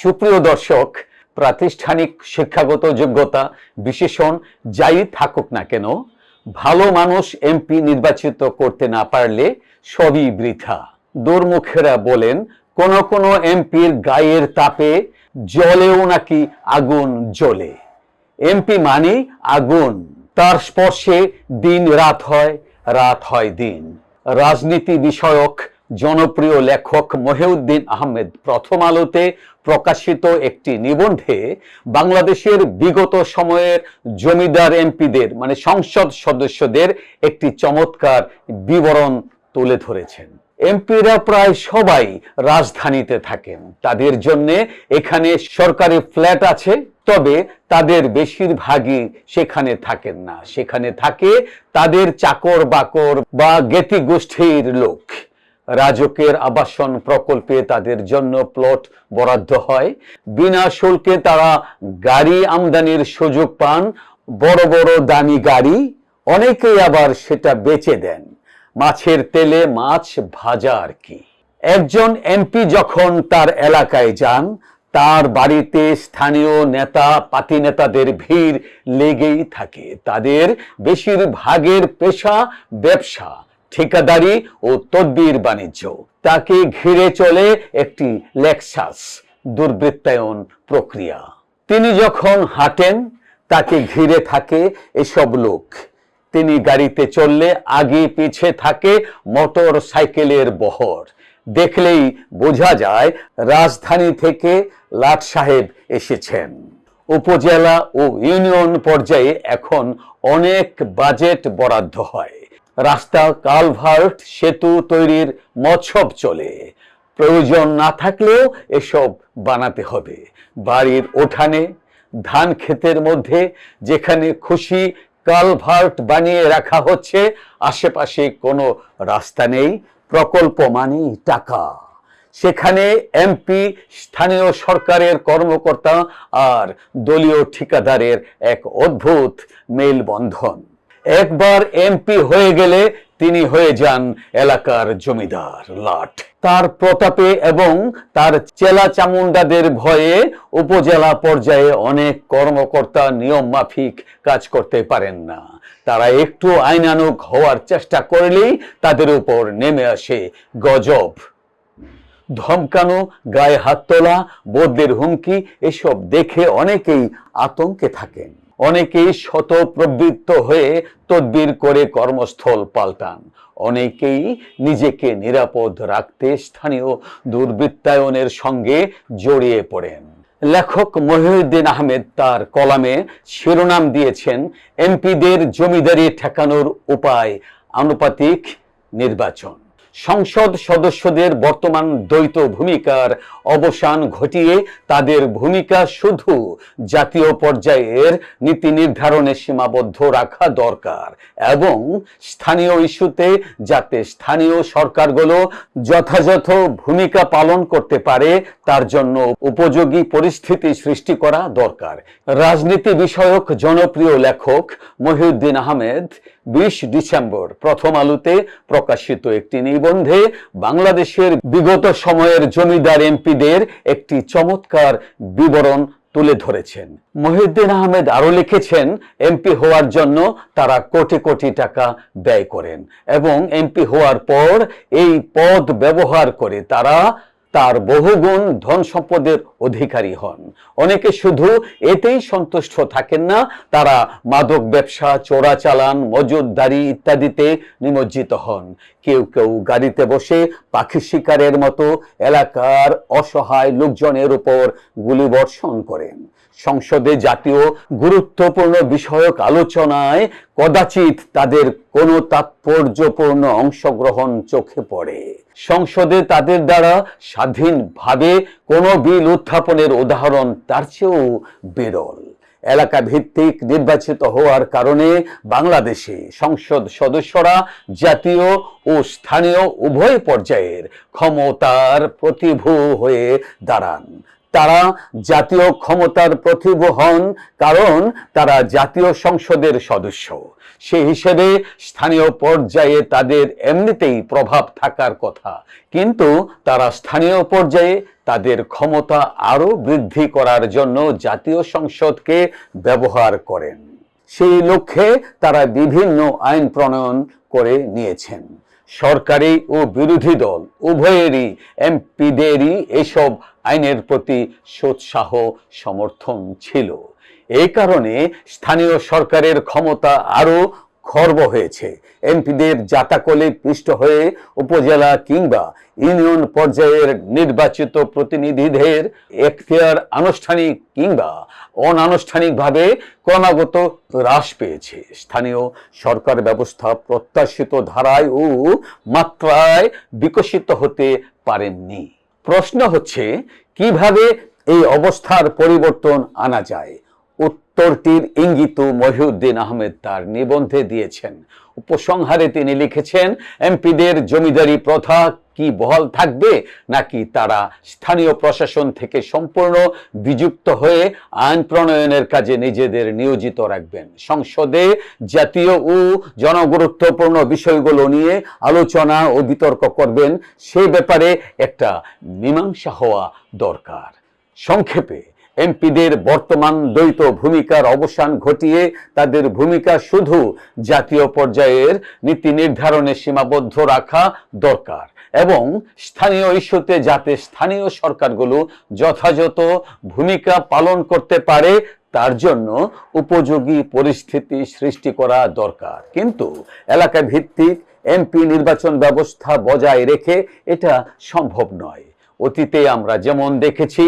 সুপ্রিয় দর্শক, প্রাতিষ্ঠানিক শিক্ষাগত যোগ্যতা বিশেষণ যাই থাকুক না কেন, ভালো মানুষ এমপি নির্বাচিত করতে না পারলে সবই বৃথা। দুর্মুখেরা বলেন, কোন কোন এমপির গায়ের তাপে জলেও নাকি আগুন জ্বলে। এমপি মানে আগুন। তার স্পর্শে দিন রাত হয় রাত হয় দিন। রাজনীতি বিষয়ক, জনপ্রিয় লেখক মহিউদ্দিন আহমেদ প্রথম আলোতে প্রকাশিত একটি নিবন্ধে বাংলাদেশের বিগত সময়ের জমিদার এমপিদের মানে সংসদ সদস্যদের একটি চমৎকার বিবরণ তুলে ধরেছেন। এমপিরা প্রায় সবাই রাজধানীতে থাকেন। তাদের জন্য এখানে সরকারি ফ্ল্যাট আছে, তবে তাদের বেশিরভাগই সেখানে থাকেন না। সেখানে থাকে তাদের চাকর বাকর বা জ্ঞাতি গোষ্ঠীর লোক। রাজকের আবাসন প্রকল্পে তাদের জন্য প্লট বরাদ্দ হয়। বিনা শুল্কে তারা গাড়ি আমদানির সুযোগ পান, বড় বড় দামি গাড়ি অনেকেই আবার সেটা বেচে দেন। মাছের তেলে মাছ ভাজা আর কি। একজন এমপি যখন তার এলাকায় যান, তার বাড়িতে স্থানীয় নেতা, পাতি নেতাদের ভিড় লেগেই থাকে। তাদের বেশিরভাগের পেশা ব্যবসা। ঠিকাদারি ও তদ্বির বাণিজ্য। তাকে ঘিরে চলে একটি লেক্সাস দুর্বৃত্তায়ন প্রক্রিয়া। তিনি যখন হাঁটেন, তাকে ঘিরে থাকে এসব লোক। তিনি গাড়িতে চললে আগে পিছে থাকে মোটর সাইকেলের বহর। দেখলেই বোঝা যায় রাজধানী থেকে লাট সাহেব এসেছেন। উপজেলা ও ইউনিয়ন পর্যায়ে এখন অনেক বাজেট বরাদ্দ হয়। রাস্তা কালভার্ট, সেতু তৈরির মৎসব চলে। প্রয়োজন না থাকলেও এসব বানাতে হবে। বাড়ির ওঠানে, ধান ক্ষেতের মধ্যে যেখানে খুশি কালভার্ট বানিয়ে রাখা হচ্ছে, আশেপাশে কোনো রাস্তা নেই, প্রকল্প মানেই টাকা। সেখানে এমপি, স্থানীয় সরকারের কর্মকর্তা আর দলীয় ঠিকাদারের এক অদ্ভুত মেলবন্ধন। একবার এমপি হয়ে গেলে তিনি হয়ে যান এলাকার জমিদার লাট। তার প্রতাপে এবং তার চেলা চামুন্ডাদের ভয়ে উপজেলা পর্যায়ে অনেক কর্মকর্তা নিয়ম মাফিক কাজ করতে পারেন না। তারা একটু আইনানুক হওয়ার চেষ্টা করলেই তাদের উপর নেমে আসে গজব। ধমকানো, গায়ে হাত তোলা, বদলের হুমকি, এসব দেখে অনেকেই আতঙ্কে থাকেন। অনেকেই শত প্রবৃত্ত হয়ে তদবির করে কর্মস্থল পাল্টান। অনেকেই নিজেকে নিরাপদ রাখতে স্থানীয় দুর্বৃত্তায়নের সঙ্গে জড়িয়ে পড়েন। লেখক মহিউদ্দিন আহমেদ তার কলামে শিরোনাম দিয়েছেন, এমপিদের জমিদারি ঠেকানোর উপায় আনুপাতিক নির্বাচন। সংসদ সদস্যদের বর্তমান দ্বৈত ভূমিকার অবসান ঘটিয়ে তাদের ভূমিকা শুধু জাতীয় পর্যায়ের নীতি নির্ধারণে সীমাবদ্ধ রাখা দরকার এবং স্থানীয় ইস্যুতে যাতে স্থানীয় সরকারগুলো যথাযথ ভূমিকা পালন করতে পারে, তার জন্য উপযোগী পরিস্থিতি সৃষ্টি করা দরকার। রাজনীতি বিষয়ক জনপ্রিয় লেখক মহিউদ্দিন আহমেদ বিশ ডিসেম্বর প্রথম আলোতে প্রকাশিত একটি নিবন্ধে বাংলাদেশের বিগত সময়ের জমিদার এমপিদের একটি চমৎকার বিবরণ তুলে ধরেছেন। মহিউদ্দিন আহমেদ আরও লিখেছেন, এমপি হওয়ার জন্য তারা কোটি কোটি টাকা ব্যয় করেন এবং এমপি হওয়ার পর এই পদ ব্যবহার করে তারা তার বহুগুণ ধন সম্পদের অধিকারী হন। অনেকে শুধু এতেই সন্তুষ্ট থাকেন না, তারা মাদক ব্যবসা চোরাচালান মজুদদারি ইত্যাদিতে নিমজ্জিত হন। কেউ কেউ গাড়িতে বসে পাখি শিকারের মতো এলাকার অসহায় লোকজনের উপর গুলিবর্ষণ করেন। সংসদে জাতীয় গুরুত্বপূর্ণ বিষয়ক আলোচনায় কদাচিৎ তাদের কোনো তাৎপর্যপূর্ণ অংশগ্রহণ চোখে পড়ে। সংসদে তাদের দ্বারা স্বাধীনভাবে কোনো বিল উত্থাপনের উদাহরণ তার চেয়েও বিরল। এলাকা ভিত্তিক নির্বাচিত হওয়ার কারণে বাংলাদেশে সংসদ সদস্যরা জাতীয় ও স্থানীয় উভয় পর্যায়ের ক্ষমতার প্রতিভূ হয়ে দাঁড়ান। তারা জাতীয় ক্ষমতার প্রতিভ হন কারণ তারা জাতীয় সংসদের সদস্য। সেই হিসেবে স্থানীয় পর্যায়ে তাদের এমনিতেই প্রভাব থাকার কথা। কিন্তু তারা স্থানীয় পর্যায়ে তাদের ক্ষমতা আরও বৃদ্ধি করার জন্য জাতীয় সংসদকে ব্যবহার করেন। সেই লক্ষ্যে তারা বিভিন্ন আইন প্রণয়ন করে নিয়েছেন। সরকারি ও বিরোধী দল, উভয়েরই এমপিদেরই এসব আইনের প্রতি সোৎসাহ সমর্থন ছিল। এই কারণে স্থানীয় সরকারের ক্ষমতা আরও খর্ব হয়েছে। এমপিদের জাতাকলে পিষ্ট হয়ে উপজেলা কিংবা ইউনিয়ন পর্যায়ের নির্বাচিত প্রতিনিধিদের এখতিয়ার আনুষ্ঠানিক কিংবা অনানুষ্ঠানিকভাবে ক্রমাগত হ্রাস পেয়েছে। স্থানীয় সরকার ব্যবস্থা প্রত্যাশিত ধারায় ও মাত্রায় বিকশিত হতে পারেননি। প্রশ্ন হচ্ছে, কীভাবে এই অবস্থার পরিবর্তন আনা যায়? উত্তরটির ইঙ্গিত মহিউদ্দিন আহমেদ তার নিবন্ধে দিয়েছেন। উপসংহারে তিনি লিখেছেন, এমপিদের জমিদারি প্রথা কি বহাল থাকবে নাকি তারা স্থানীয় প্রশাসন থেকে সম্পূর্ণ বিযুক্ত হয়ে আইন প্রণয়নের কাজে নিজেদের নিয়োজিত রাখবেন? সংসদে জাতীয় ও জনগুরুত্বপূর্ণ বিষয়গুলো নিয়ে আলোচনা ও বিতর্ক করবেন, সে ব্যাপারে একটা মীমাংসা হওয়া দরকার। সংক্ষেপে এমপিদের বর্তমান দ্বৈত ভূমিকার অবসান ঘটিয়ে তাদের ভূমিকা শুধু জাতীয় পর্যায়ের নীতি নির্ধারণে সীমাবদ্ধ রাখা দরকার এবং স্থানীয় ইস্যুতে যাতে স্থানীয় সরকারগুলো যথাযথ ভূমিকা পালন করতে পারে, তার জন্য উপযোগী পরিস্থিতি সৃষ্টি করা দরকার। কিন্তু এলাকা ভিত্তিক এমপি নির্বাচন ব্যবস্থা বজায় রেখে এটা সম্ভব নয়। অতীতে আমরা যেমন দেখেছি,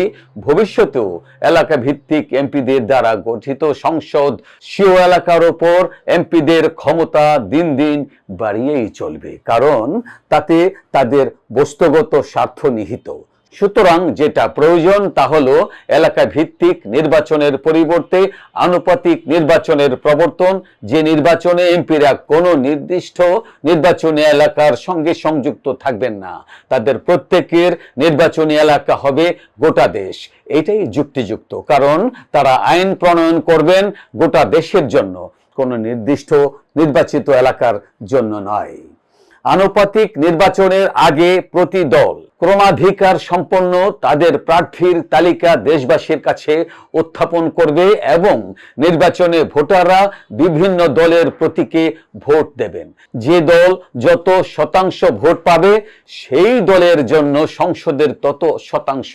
ভবিষ্যতেও এলাকা ভিত্তিক এমপিদের দ্বারা গঠিত সংসদ সিও এলাকার ওপর এমপিদের ক্ষমতা দিন দিন বাড়িয়েই চলবে। কারণ তাতে তাদের বস্তুগত স্বার্থ নিহিত। সুতরাং যেটা প্রয়োজন তা হল এলাকা ভিত্তিক নির্বাচনের পরিবর্তে আনুপাতিক নির্বাচনের প্রবর্তন। যে নির্বাচনে এমপিরা কোনো নির্দিষ্ট নির্বাচনী এলাকার সঙ্গে সংযুক্ত থাকবেন না। তাদের প্রত্যেকের নির্বাচনী এলাকা হবে গোটা দেশ। এটাই যুক্তিযুক্ত। কারণ তারা আইন প্রণয়ন করবেন গোটা দেশের জন্য। কোনো নির্দিষ্ট নির্বাচিত এলাকার জন্য নয়। আনুপাতিক নির্বাচনের আগে প্রতি দল ক্রমাধিকার সম্পন্ন তাদের প্রার্থীর তালিকা দেশবাসীর কাছে উত্থাপন করবে এবং নির্বাচনে ভোটাররা বিভিন্ন দলের প্রতীকে ভোট দেবেন। যে দল যত শতাংশ ভোট পাবে, সেই দলের জন্য সংসদের তত শতাংশ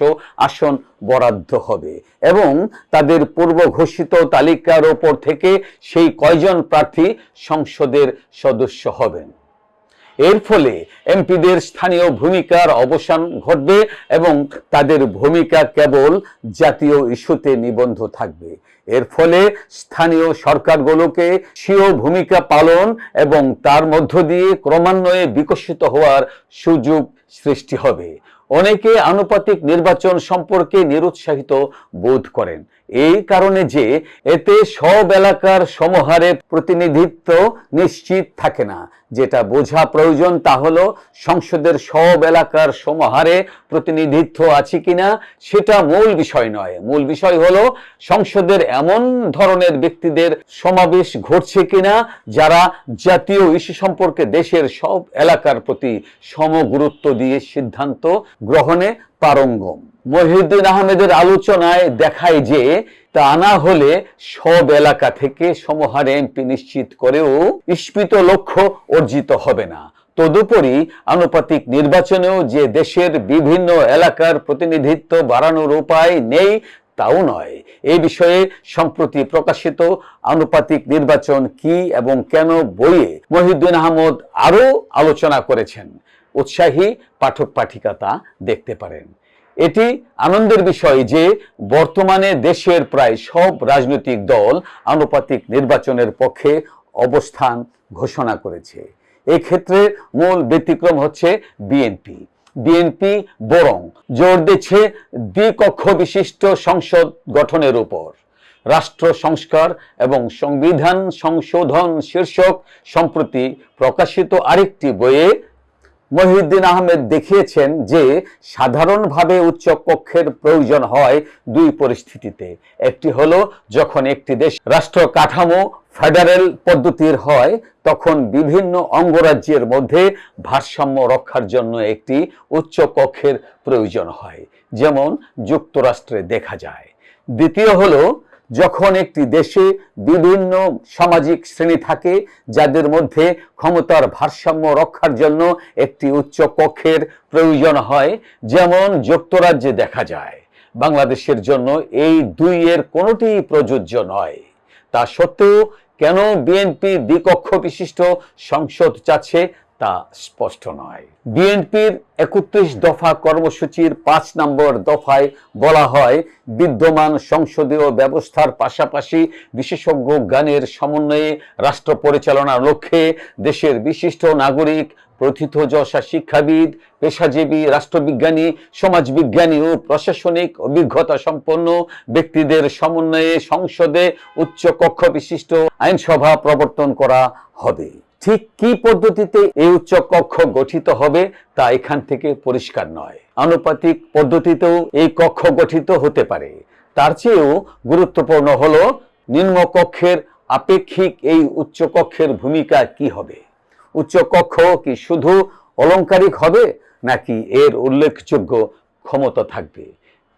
আসন বরাদ্দ হবে এবং তাদের পূর্ব ঘোষিত তালিকার ওপর থেকে সেই কয়জন প্রার্থী সংসদের সদস্য হবেন। এর ফলে এমপিদের স্থানীয় ভূমিকার অবসান ঘটবে এবং তাদের ভূমিকা কেবল জাতীয় ইস্যুতে নিবন্ধ থাকবে। এর ফলে স্থানীয় সরকারগুলোকে স্বীয় ভূমিকা পালন এবং তার মধ্য দিয়ে ক্রমান্বয়ে বিকশিত হওয়ার সুযোগ সৃষ্টি হবে। অনেকে আনুপাতিক নির্বাচন সম্পর্কে নিরুৎসাহিত বোধ করেন। এই কারণে যে এতে সব এলাকার সমহারে প্রতিনিধিত্ব নিশ্চিত থাকে না। যেটা বোঝা প্রয়োজন তা হলো সংসদের সব এলাকার সমহারে প্রতিনিধিত্ব আছে কিনা, সেটা মূল বিষয় নয়। মূল বিষয় হলো সংসদের এমন ধরনের ব্যক্তিদের সমাবেশ ঘটছে কিনা, যারা জাতীয় ইস্যু সম্পর্কে দেশের সব এলাকার প্রতি সমগুরুত্ব দিয়ে সিদ্ধান্ত গ্রহণে পারঙ্গম। মহিউদ্দিন আহমেদের আলোচনায় দেখায় যে তা না হলে সব এলাকা থেকে সমহারে এমপি নিশ্চিত করেও ইস্পিত লক্ষ্য অর্জিত হবে না। তদুপরি আনুপাতিক নির্বাচনেও যে দেশের বিভিন্ন এলাকার প্রতিনিধিত্ব বাড়ানোর উপায় নেই, তাও নয়। এই বিষয়ে সম্প্রতি প্রকাশিত আনুপাতিক নির্বাচন কি এবং কেন বইয়ে মহিউদ্দিন আহমদ আরও আলোচনা করেছেন। উৎসাহী পাঠক পাঠিকা তা দেখতে পারেন। এটি আনন্দের বিষয় যে বর্তমানে দেশের প্রায় সব রাজনৈতিক দল আনুপাতিক নির্বাচনের পক্ষে অবস্থান ঘোষণা করেছে। এক্ষেত্রে মূল ব্যতিক্রম হচ্ছে বিএনপি। বিএনপি বরং জোর দিচ্ছে দ্বিকক্ষ বিশিষ্ট সংসদ গঠনের উপর। রাষ্ট্র সংস্কার এবং সংবিধান সংশোধন শীর্ষক সম্প্রতি প্রকাশিত আরেকটি বইয়ে মহিউদ্দিন আহমেদ দেখিয়েছেন যে সাধারণভাবে উচ্চ কক্ষের প্রয়োজন হয় দুই পরিস্থিতিতে। একটি হলো, যখন একটি দেশ রাষ্ট্র কাঠামো ফেডারেল পদ্ধতির হয়, তখন বিভিন্ন অঙ্গরাজ্যের মধ্যে ভারসাম্য রক্ষার জন্য একটি উচ্চ কক্ষের প্রয়োজন হয়, যেমন যুক্তরাষ্ট্রে দেখা যায়। দ্বিতীয় হলো যখন একটি দেশে বিভিন্ন সামাজিক শ্রেণি থাকে, যাদের মধ্যে ক্ষমতার ভারসাম্য রক্ষার জন্য একটি উচ্চ কক্ষের প্রয়োজন হয়, যেমন যুক্তরাজ্যে দেখা যায়, বাংলাদেশের জন্য এই দুইয়ের কোনোটি প্রযোজ্য নয়। তা সত্ত্বেও কেন বিএনপি দ্বিকক্ষ বিশিষ্ট সংসদ চাচ্ছে তা স্পষ্ট নয়। বিএনপির একত্রিশ দফা কর্মসূচির পাঁচ নম্বর দফায় বলা হয়, বিদ্যমান সংসদীয় ব্যবস্থার পাশাপাশি বিশেষজ্ঞ সমন্বয়ে রাষ্ট্র পরিচালনার লক্ষ্যে দেশের বিশিষ্ট নাগরিক, প্রথিতযশা শিক্ষাবিদ, পেশাজীবী, রাষ্ট্রবিজ্ঞানী, সমাজবিজ্ঞানী ও প্রশাসনিক অভিজ্ঞতা সম্পন্ন ব্যক্তিদের সমন্বয়ে সংসদে উচ্চ কক্ষ বিশিষ্ট আইনসভা প্রবর্তন করা হবে। ঠিক কি পদ্ধতিতে এই উচ্চ কক্ষ গঠিত হবে তা এখান থেকে পরিষ্কার নয়। আনুপাতিক পদ্ধতিতেও এই কক্ষ গঠিত হতে পারে। তার চেয়েও গুরুত্বপূর্ণ হল নিম্ন কক্ষের আপেক্ষিক এই উচ্চ কক্ষের ভূমিকা কি হবে? উচ্চ কক্ষ কি শুধু অলংকারিক হবে নাকি এর উল্লেখযোগ্য ক্ষমতা থাকবে?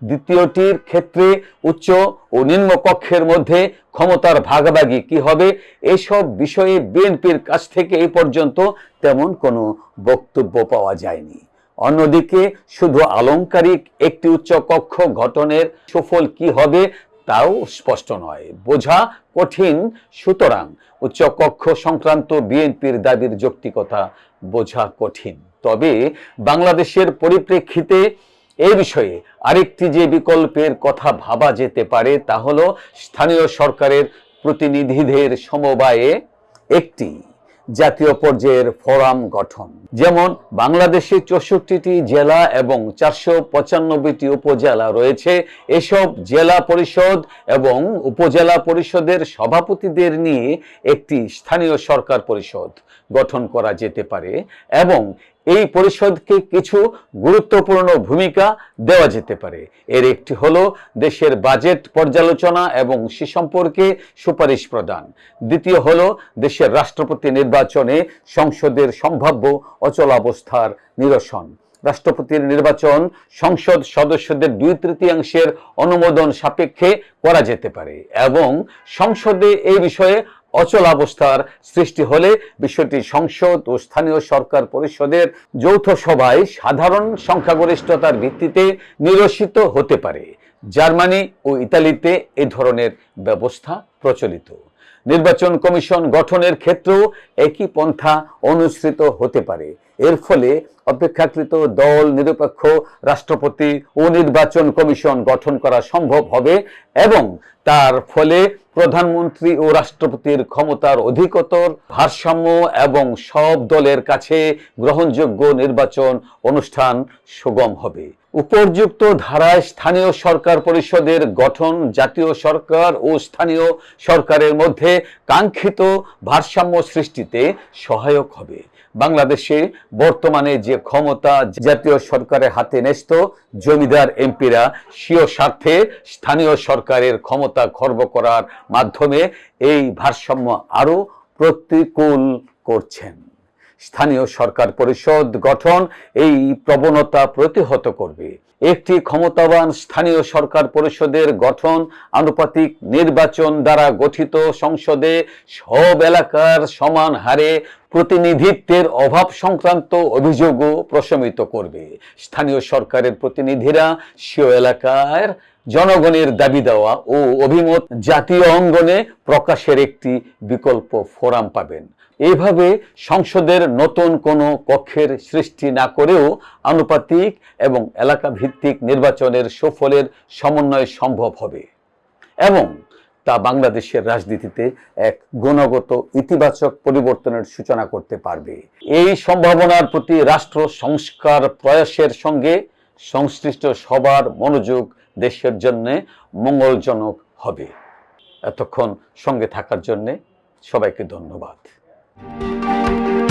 দ্বিতীয়টির ক্ষেত্রে উচ্চ ও নিম্ন কক্ষের মধ্যে ক্ষমতার ভাগাভাগি কি হবে? এসব বিষয়ে বিএনপির কাছ থেকে এই পর্যন্ত তেমন কোনো বক্তব্য পাওয়া যায়নি। অন্যদিকে শুধু আলংকারিক একটি উচ্চ কক্ষ গঠনের সুফল কি হবে তাও স্পষ্ট নয়। বোঝা কঠিন। সুতরাং উচ্চ কক্ষ সংক্রান্ত বিএনপির দাবির যৌক্তিকতা বোঝা কঠিন। তবে বাংলাদেশের পরিপ্রেক্ষিতে এই বিষয়ে আরেকটি যে বিকল্পের কথা ভাবা যেতে পারে, তা হলো স্থানীয় সরকারের প্রতিনিধিদের সমবায়ে একটি জাতীয় পর্যায়ের ফোরাম গঠন। যেমন বাংলাদেশে চৌষট্টিটি জেলা এবং চারশো পঁচানব্বইটি উপজেলা রয়েছে। এসব জেলা পরিষদ এবং উপজেলা পরিষদের সভাপতিদের নিয়ে একটি স্থানীয় সরকার পরিষদ। গঠন করা যেতে পারে এবং এই পরিষদকে কিছু গুরুত্বপূর্ণ ভূমিকা দেওয়া যেতে পারে। এর একটি হলো দেশের বাজেট পর্যালোচনা এবং সে সম্পর্কে সুপারিশ প্রদান। দ্বিতীয় হলো দেশের রাষ্ট্রপতি নির্বাচনে সংসদের সম্ভাব্য অচলাবস্থার নিরসন। রাষ্ট্রপতির নির্বাচন সংসদ সদস্যদের দুই তৃতীয়াংশের অনুমোদন সাপেক্ষে করা যেতে পারে এবং সংসদে এই বিষয়ে অচলাবস্থার সৃষ্টি হলে বিষয়টি সংসদ ও স্থানীয় সরকার পরিষদের যৌথ সভায় সাধারণ সংখ্যাগরিষ্ঠতার ভিত্তিতে নিরসিত হতে পারে। জার্মানি ও ইতালিতে এ ধরনের ব্যবস্থা প্রচলিত। নির্বাচন কমিশন গঠনের ক্ষেত্রেও একই পন্থা অনুসৃত হতে পারে। এর ফলে অপেক্ষাকৃত দল, নিরপেক্ষ রাষ্ট্রপতি ও নির্বাচন কমিশন গঠন করা সম্ভব হবে এবং তার ফলে প্রধানমন্ত্রী ও রাষ্ট্রপতির ক্ষমতার অধিকতর ভারসাম্য এবং সব দলের কাছে গ্রহণযোগ্য নির্বাচন অনুষ্ঠান সুগম হবে। উপর্যুক্ত ধারায় স্থানীয় সরকার পরিষদের গঠন জাতীয় সরকার ও স্থানীয় সরকারের মধ্যে কাঙ্ক্ষিত ভারসাম্য সৃষ্টিতে সহায়ক হবে। বাংলাদেশে বর্তমানে যে ক্ষমতা জাতীয় সরকারের হাতে ন্যস্ত, জমিদার এমপিরা স্বীয় স্বার্থে স্থানীয় সরকারের ক্ষমতা খর্ব করার মাধ্যমে এই ভারসাম্য আরও প্রতিকূল করছেন। স্থানীয় সরকার পরিষদ গঠন এই প্রবণতা প্রতিহত করবে। একটি ক্ষমতাবান স্থানীয় সরকার পরিষদের গঠন আনুপাতিক নির্বাচন দ্বারা গঠিত সংসদে সব এলাকার সমান হারে প্রতিনিধিত্বের অভাব সংক্রান্ত অভিযোগও প্রশমিত করবে। স্থানীয় সরকারের প্রতিনিধিরা স্বীয় এলাকার জনগণের দাবি দেওয়া ও অভিমত জাতীয় অঙ্গনে প্রকাশের একটি বিকল্প ফোরাম পাবেন। এইভাবে সংসদের নতুন কোনো কক্ষের সৃষ্টি না করেও আনুপাতিক এবং এলাকা ভিত্তিক নির্বাচনের সুফলের সমন্বয় সম্ভব হবে। এবং তা বাংলাদেশের রাজনীতিতে এক গুণগত ইতিবাচক পরিবর্তনের সূচনা করতে পারবে। এই সম্ভাবনার প্রতি রাষ্ট্র সংস্কার প্রয়াসের সঙ্গে সংশ্লিষ্ট সবার মনোযোগ দেশের জন্য মঙ্গলজনক হবে। এতক্ষণ সঙ্গে থাকার জন্যে সবাইকে ধন্যবাদ। Música